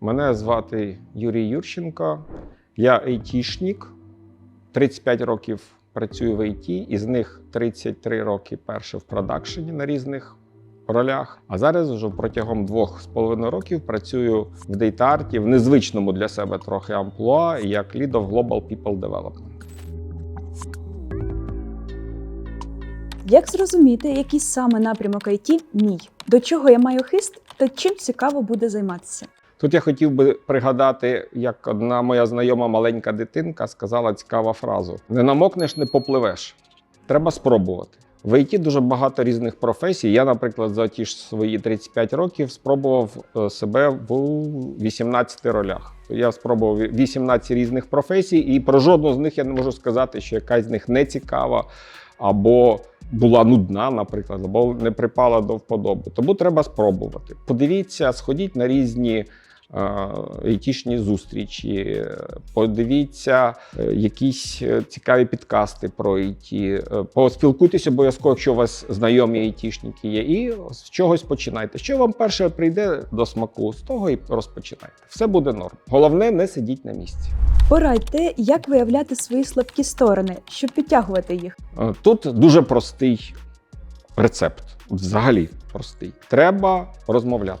Мене звати Юрій Юрченко. Я айтішник. 35 років працюю в ІТ, із них 33 роки перше в продакшені на різних ролях. А зараз вже протягом двох з половиною років працюю в DataArt в незвичному для себе трохи амплуа як Lead of Global People Development. Як зрозуміти, який саме напрямок IT мій? До чого я маю хист та чим цікаво буде займатися? Тут я хотів би пригадати, як одна моя знайома маленька дитинка сказала цікаву фразу: не намокнеш, не попливеш. Треба спробувати. В ІТ дуже багато різних професій. Я, наприклад, за ті ж свої 35 років спробував е, себе в 18 ролях. Я спробував 18 різних професій, і про жодну з них я не можу сказати, що якась з них не цікава або була нудна, наприклад, або не припала до вподоби. Тому треба спробувати. Подивіться, сходіть на різні айтішні зустрічі, е, подивіться е, якісь е, цікаві підкасти про ІТ, поспілкуйтесь обов'язково, якщо у вас знайомі айтішники є, і з чогось починайте. Що вам перше прийде до смаку, з того і розпочинайте. Все буде норм. Головне, не сидіть на місці. Порадьте, як виявляти свої слабкі сторони, щоб підтягувати їх. Е, Тут дуже простий рецепт. Взагалі простий. Треба розмовляти.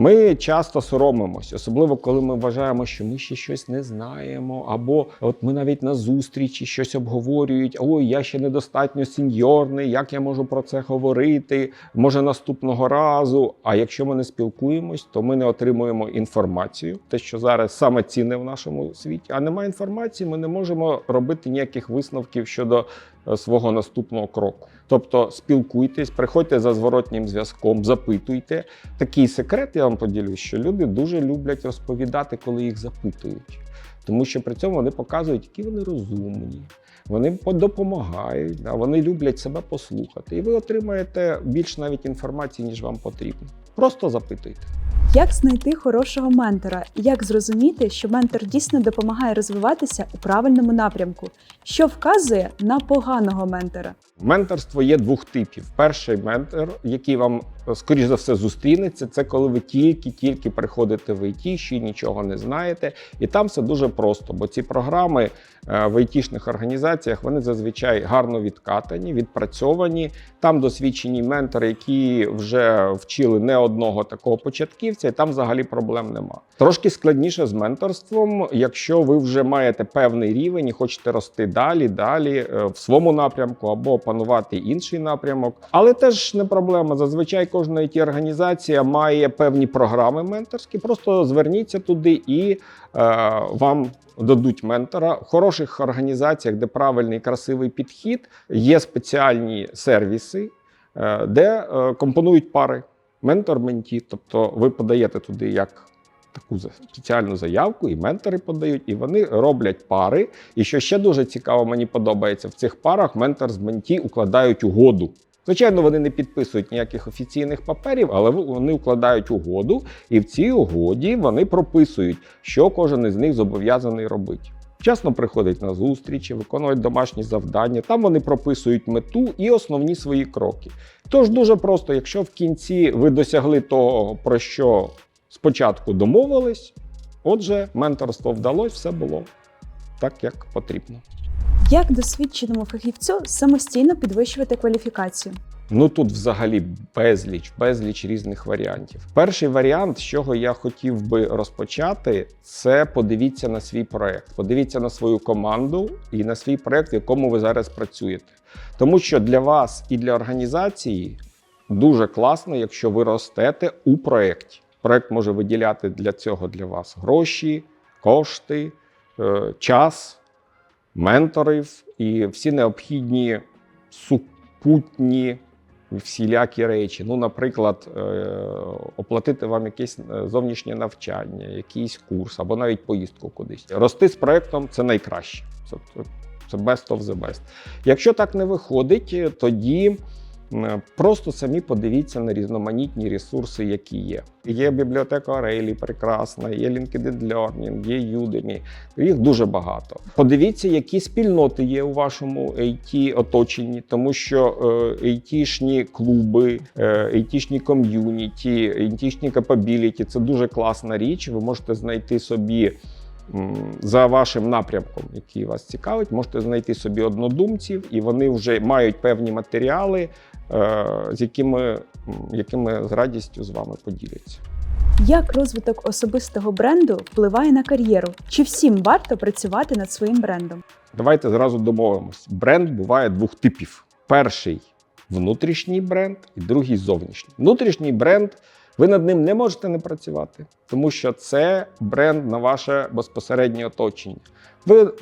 Ми часто соромимось, особливо коли ми вважаємо, що ми ще щось не знаємо, або от ми навіть на зустрічі щось обговорюють. Ой, я ще недостатньо сеньорний, як я можу про це говорити? Може наступного разу. А якщо ми не спілкуємось, то ми не отримуємо інформацію, те, що зараз саме цінне в нашому світі. А немає інформації, ми не можемо робити ніяких висновків щодо свого наступного кроку. Тобто спілкуйтесь, приходьте за зворотнім зв'язком, запитуйте. Такий секрет я вам поділю, що люди дуже люблять розповідати, коли їх запитують. Тому що при цьому вони показують, які вони розумні, вони допомагають, да, вони люблять себе послухати. І ви отримаєте більш навіть інформації, ніж вам потрібно. Просто запитуйте. Як знайти хорошого ментора? Як зрозуміти, що ментор дійсно допомагає розвиватися у правильному напрямку, що вказує на поганого ментора? Менторство є двох типів. Перший ментор, який вам, скоріш за все, зустрінеться, це коли ви тільки-тільки приходите в ІТ, ще нічого не знаєте. І там все дуже просто, бо ці програми е, в ІТ-шних організаціях вони зазвичай гарно відкатані, відпрацьовані. Там досвідчені ментори, які вже вчили не одного такого початківця, і там взагалі проблем нема. Трошки складніше з менторством, якщо ви вже маєте певний рівень і хочете рости далі, далі е, в своєму напрямку або опанувати інший напрямок. Але теж не проблема. Зазвичай кожна it організація має певні програми менторські. Просто зверніться туди і е, вам дадуть ментора. В хороших організаціях, де правильний красивий підхід, є спеціальні сервіси, е, де е, компонують пари ментор-менті. Тобто ви подаєте туди як таку спеціальну заявку, і ментори подають, і вони роблять пари. І що ще дуже цікаво, мені подобається, в цих парах ментор з менті укладають угоду. Звичайно, вони не підписують ніяких офіційних паперів, але вони укладають угоду, і в цій угоді вони прописують, що кожен із них зобов'язаний робити. Вчасно приходять на зустрічі, виконують домашні завдання. Там вони прописують мету і основні свої кроки. Тож дуже просто, якщо в кінці ви досягли того, про що спочатку домовились, отже, менторство вдалося, все було так, як потрібно. Як досвідченому фахівцю самостійно підвищувати кваліфікацію? Ну тут взагалі безліч, безліч різних варіантів. Перший варіант, з чого я хотів би розпочати, це подивіться на свій проект, подивіться на свою команду і на свій проект, в якому ви зараз працюєте. Тому що для вас і для організації дуже класно, якщо ви ростете у проєкті. Проект може виділяти для цього для вас гроші, кошти, е, час, менторів і всі необхідні супутні всілякі речі. Ну, наприклад, е, оплатити вам якесь е, зовнішнє навчання, якийсь курс або навіть поїздку кудись. Рости з проектом це найкраще. Це, це best of the best. Якщо так не виходить, тоді Просто самі подивіться на різноманітні ресурси, які є. Є бібліотека Орелі, прекрасна, є LinkedIn Learning, є Udemy. Їх дуже багато. Подивіться, які спільноти є у вашому IT оточенні, тому що е, IT-шні клуби, е, IT-шні ком'юніті, IT-шні capability – це дуже класна річ. Ви можете знайти собі за вашим напрямком, який вас цікавить, можете знайти собі однодумців, і вони вже мають певні матеріали, е, з якими, якими з радістю з вами поділяться. Як розвиток особистого бренду впливає на кар'єру? Чи всім варто працювати над своїм брендом? Давайте зразу домовимось. Бренд буває двох типів: перший внутрішній бренд, і другий зовнішній. Внутрішній бренд. Ви над ним не можете не працювати, тому що це бренд на ваше безпосереднє оточення. Ви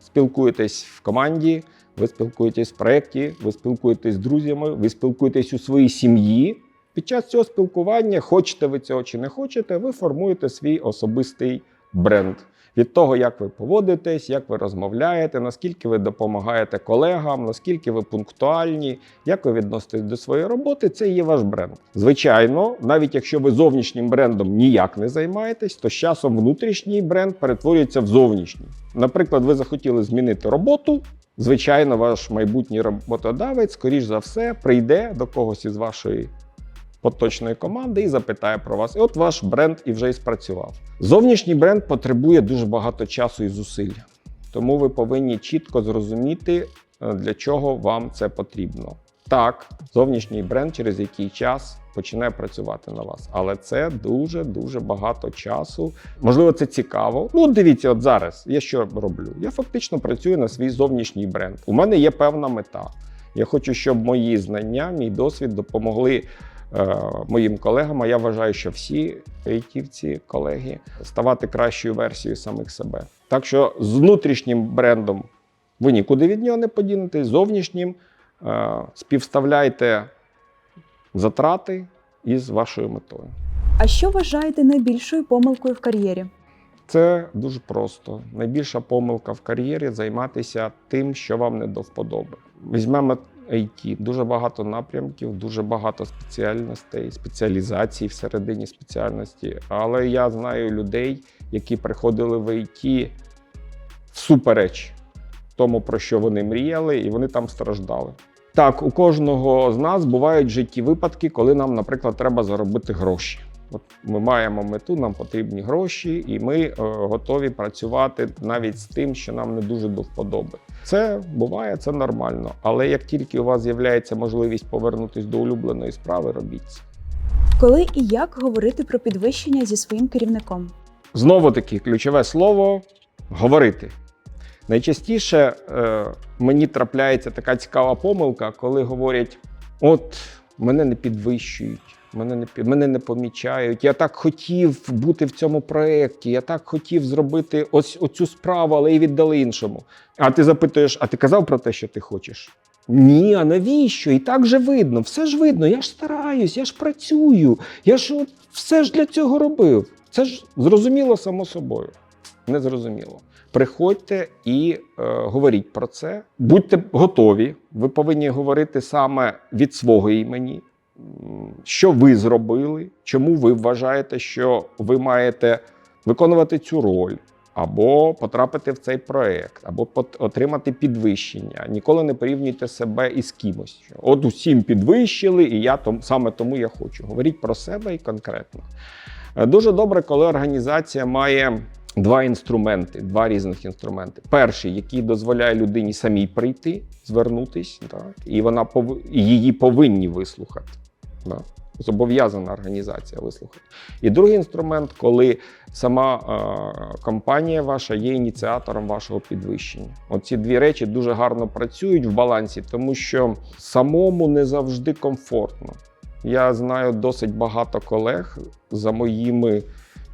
спілкуєтесь в команді, ви спілкуєтесь в проєкті, ви спілкуєтесь з друзями, ви спілкуєтесь у своїй сім'ї. Під час цього спілкування, хочете ви цього чи не хочете, ви формуєте свій особистий бренд. Від того, як ви поводитесь, як ви розмовляєте, наскільки ви допомагаєте колегам, наскільки ви пунктуальні, як ви відноситесь до своєї роботи, це є ваш бренд. Звичайно, навіть якщо ви зовнішнім брендом ніяк не займаєтесь, то з часом внутрішній бренд перетворюється в зовнішній. Наприклад, ви захотіли змінити роботу. Звичайно, ваш майбутній роботодавець, скоріш за все, прийде до когось із вашої поточної команди і запитає про вас. І от ваш бренд і вже і спрацював. Зовнішній бренд потребує дуже багато часу і зусиль. Тому ви повинні чітко зрозуміти, е, для чого вам це потрібно. Так, зовнішній бренд через який час починає працювати на вас, але це дуже дуже багато часу. Можливо, це цікаво. Ну, дивіться, от зараз я що роблю? Я фактично працюю на свій зовнішній бренд. У мене є певна мета. Я хочу, щоб мої знання, мій досвід допомогли е, моїм колегам. А я вважаю, що всі айтівці, колеги, ставати кращою версією самих себе. Так що з внутрішнім брендом ви нікуди від нього не подінетесь, зовнішнім співставляйте затрати із вашою метою. А що вважаєте найбільшою помилкою в кар'єрі? Це дуже просто. Найбільша помилка в кар'єрі займатися тим, що вам не до вподоби. Візьмемо IT. Дуже багато напрямків, дуже багато спеціальностей, спеціалізацій всередині спеціальності. Але я знаю людей, які приходили в IT всупереч тому, про що вони мріяли, і вони там страждали. Так, у кожного з нас бувають житті випадки, коли нам, наприклад, треба заробити гроші. От ми маємо мету, нам потрібні гроші, і ми е, готові працювати навіть з тим, що нам не дуже до вподоби. Це буває, це нормально. Але як тільки у вас з'являється можливість повернутися до улюбленої справи, робіть це. Коли і як говорити про підвищення зі своїм керівником? Знову таки, ключове слово говорити. Найчастіше е, мені трапляється така цікава помилка, коли говорять: от мене не підвищують, мене не мене не помічають. Я так хотів бути в цьому проєкті, я так хотів зробити ось оцю справу, але і віддали іншому. А ти запитуєш: а ти казав про те, що ти хочеш? Ні, а навіщо? І так же видно, все ж видно. Я ж стараюсь, я ж працюю, я ж от все ж для цього робив. Це ж зрозуміло само собою. Не зрозуміло. Приходьте і е, говоріть про це. Будьте готові. Ви повинні говорити саме від свого імені, що ви зробили, чому ви вважаєте, що ви маєте виконувати цю роль, або потрапити в цей проект, або отримати підвищення. Ніколи не порівнюйте себе із кимось. От усім підвищили, і я том, саме тому я хочу. Говоріть про себе і конкретно. Е, Дуже добре, коли організація має два інструменти, два різних інструменти. Перший, який дозволяє людині самій прийти, звернутись, так, і вона пов... її повинні вислухати. Да. Зобов'язана організація вислухати. І другий інструмент, коли сама е, компанія ваша є ініціатором вашого підвищення. Оці дві речі дуже гарно працюють в балансі, тому що самому не завжди комфортно. Я знаю досить багато колег за моїми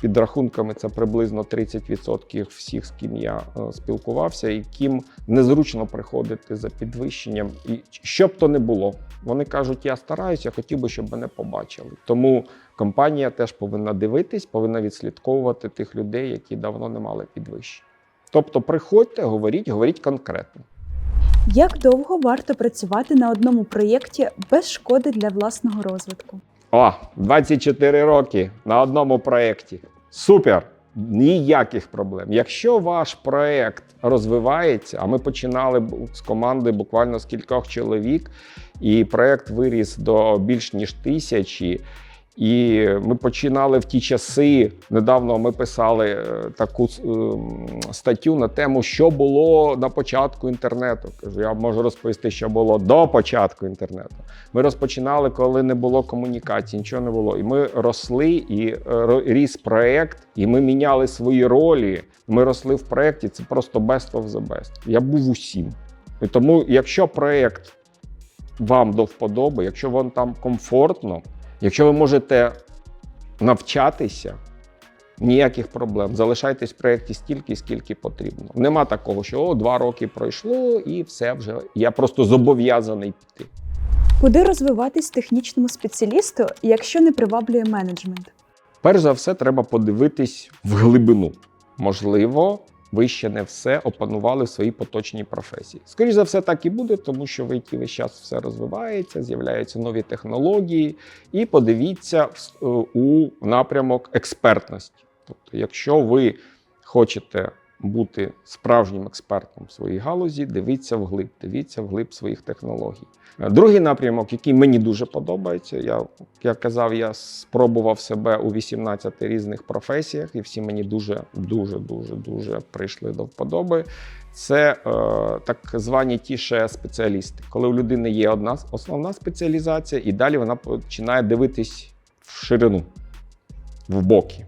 підрахунками. Це приблизно 30% всіх, з ким я е, спілкувався, яким незручно приходити за підвищенням. І що б то не було, вони кажуть: я стараюся, хотів би, щоб мене побачили. Тому компанія теж повинна дивитись, повинна відслідковувати тих людей, які давно не мали підвищень. Тобто, приходьте, говоріть, говоріть конкретно. Як довго варто працювати на одному проєкті без шкоди для власного розвитку? О, 24 роки на одному проєкті. Супер! Ніяких проблем. Якщо ваш проєкт розвивається, а ми починали з команди буквально з кількох чоловік, і проєкт виріс до більш ніж тисячі. І ми починали в ті часи. Недавно ми писали е, таку ем, статтю на тему, що було на початку інтернету. Кажу, я можу розповісти, що було до початку інтернету. Ми розпочинали, коли не було комунікації, нічого не було. І ми росли, і е, ріс проект, і ми міняли свої ролі. Ми росли в проєкті. Це просто best of the best. Я був усім. І тому, якщо проєкт вам до вподоби, якщо вам там комфортно, якщо ви можете навчатися, ніяких проблем. Залишайтесь в проєкті стільки, скільки потрібно. Нема такого, що о, два роки пройшло, і все вже. Я просто зобов'язаний піти. Куди розвиватись технічному спеціалісту, якщо не приваблює менеджмент? Перш за все, треба подивитись в глибину. Можливо, ви ще не все опанували в своїй поточній професії. Скоріше за все, так і буде, тому що в IT весь час все розвивається, з'являються нові технології, і подивіться е, у напрямок експертності. Тобто, якщо ви хочете бути справжнім експертом в своїй галузі, дивіться вглиб, дивіться вглиб своїх технологій. Е, Другий напрямок, який мені дуже подобається, я як казав, я спробував себе у 18 різних професіях, і всі мені дуже, дуже, дуже, дуже прийшли до вподоби. Це е, так звані тіше спеціалісти, коли у людини є одна основна спеціалізація, і далі вона починає дивитись в ширину, в боки.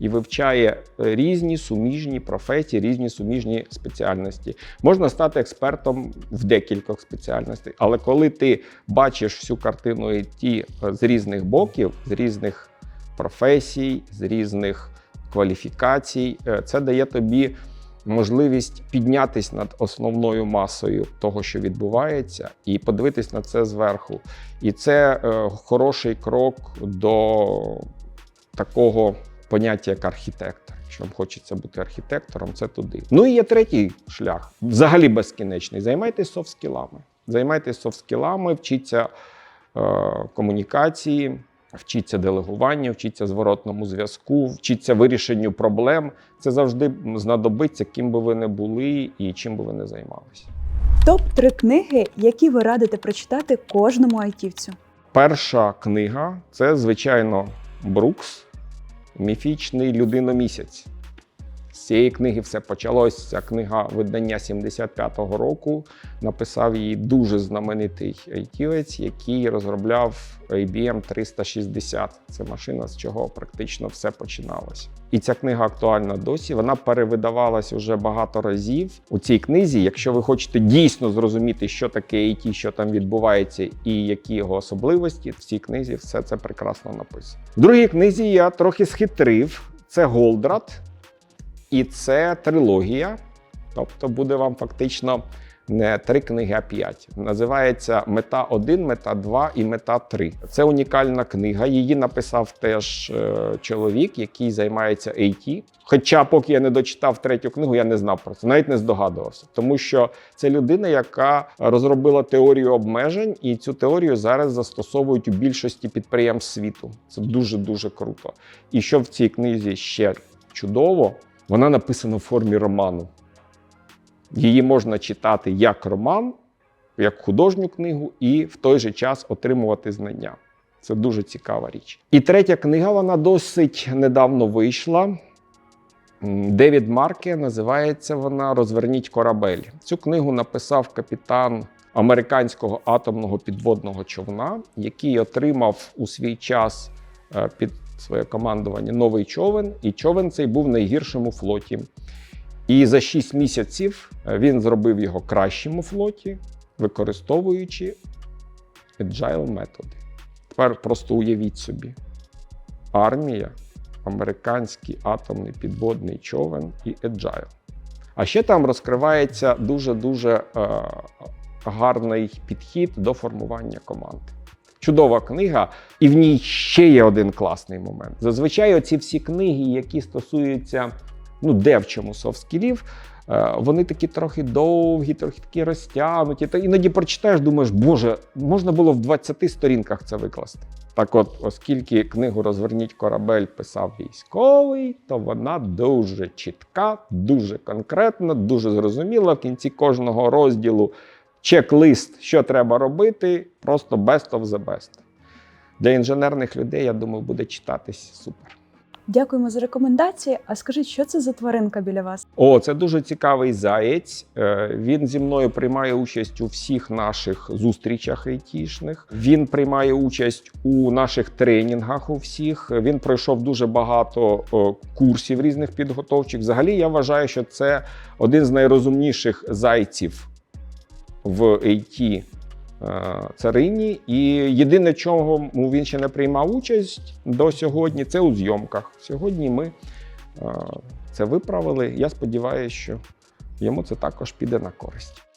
І вивчає е, різні суміжні професії, різні суміжні спеціальності. Можна стати експертом в декількох спеціальностей, але коли ти бачиш всю картину IT з різних боків, з різних професій, з різних кваліфікацій, е, це дає тобі можливість піднятись над основною масою того, що відбувається, і подивитись на це зверху. І це е, хороший крок до такого поняття як архітектор. Якщо вам хочеться бути архітектором, це туди. Ну і є третій шлях, взагалі безкінечний. Займайтесь софт-скілами. Займайтесь софт-скілами, вчіться е, комунікації, вчіться делегуванню, вчіться зворотному зв'язку, вчіться вирішенню проблем. Це завжди знадобиться, ким би ви не були і чим би ви не займалися. Топ 3 книги, які ви радите прочитати кожному айтівцю. Перша книга це, звичайно, Брукс, міфічний людиномісяць. З цієї книги все почалось. Ця книга видання 75-го року. Написав її дуже знаменитий айтівець, який розробляв IBM 360. Це машина, з чого практично все починалося. І ця книга актуальна досі. Вона перевидавалась уже багато разів. У цій книзі, якщо ви хочете дійсно зрозуміти, що таке IT, що там відбувається, і які його особливості, в цій книзі все це прекрасно написано. В другій книзі я трохи схитрив. Це Голдрат. І це трилогія, тобто буде вам фактично не три книги, а п'ять. Називається Мета 1, Мета 2 і Мета 3. Це унікальна книга. Її написав теж е, чоловік, який займається IT. Хоча, поки я не дочитав третю книгу, я не знав про це, навіть не здогадувався. Тому що це людина, яка розробила теорію обмежень, і цю теорію зараз застосовують у більшості підприємств світу. Це дуже дуже круто. І що в цій книзі ще чудово, вона написана в формі роману. Її можна читати як роман, як художню книгу, і в той же час отримувати знання. Це дуже цікава річ. І третя книга, вона досить недавно вийшла. Девід Марке називається вона Розверніть корабель. Цю книгу написав капітан американського атомного підводного човна, який отримав у свій час е, під своє командування новий човен, і човен цей був в найгіршому флоті. І за 6 місяців е, він зробив його кращим у флоті, використовуючи agile методи. Тепер просто уявіть собі: армія, американський атомний підводний човен і agile. А ще там розкривається дуже-дуже е, гарний підхід до формування команди. Чудова книга, і в ній ще є один класний момент. Зазвичай оці всі книги, які стосуються ну, девчому софт-скілів, Е, Вони такі трохи довгі, трохи такі розтягнуті. Та іноді прочитаєш, думаєш, боже, можна було в 20 сторінках це викласти. Так от, оскільки книгу Розверніть корабель писав військовий, то вона дуже чітка, дуже конкретна, дуже зрозуміла. В кінці кожного розділу чек-лист, що треба робити, просто best of the best. Для інженерних людей, я думаю, буде читатись супер. Дякуємо за рекомендації. А скажіть, що це за тваринка біля вас? О, це дуже цікавий заєць. Е, Він зі мною приймає участь у всіх наших зустрічах айтішних. Він приймає участь у наших тренінгах. У всіх він пройшов дуже багато курсів різних підготовчих. Взагалі, я вважаю, що це один з найрозумніших зайців в IT е, царині. І єдине, чого він ще не приймав участь до сьогодні, це у зйомках. Сьогодні ми е, це виправили. Я сподіваюся, що йому це також піде на користь.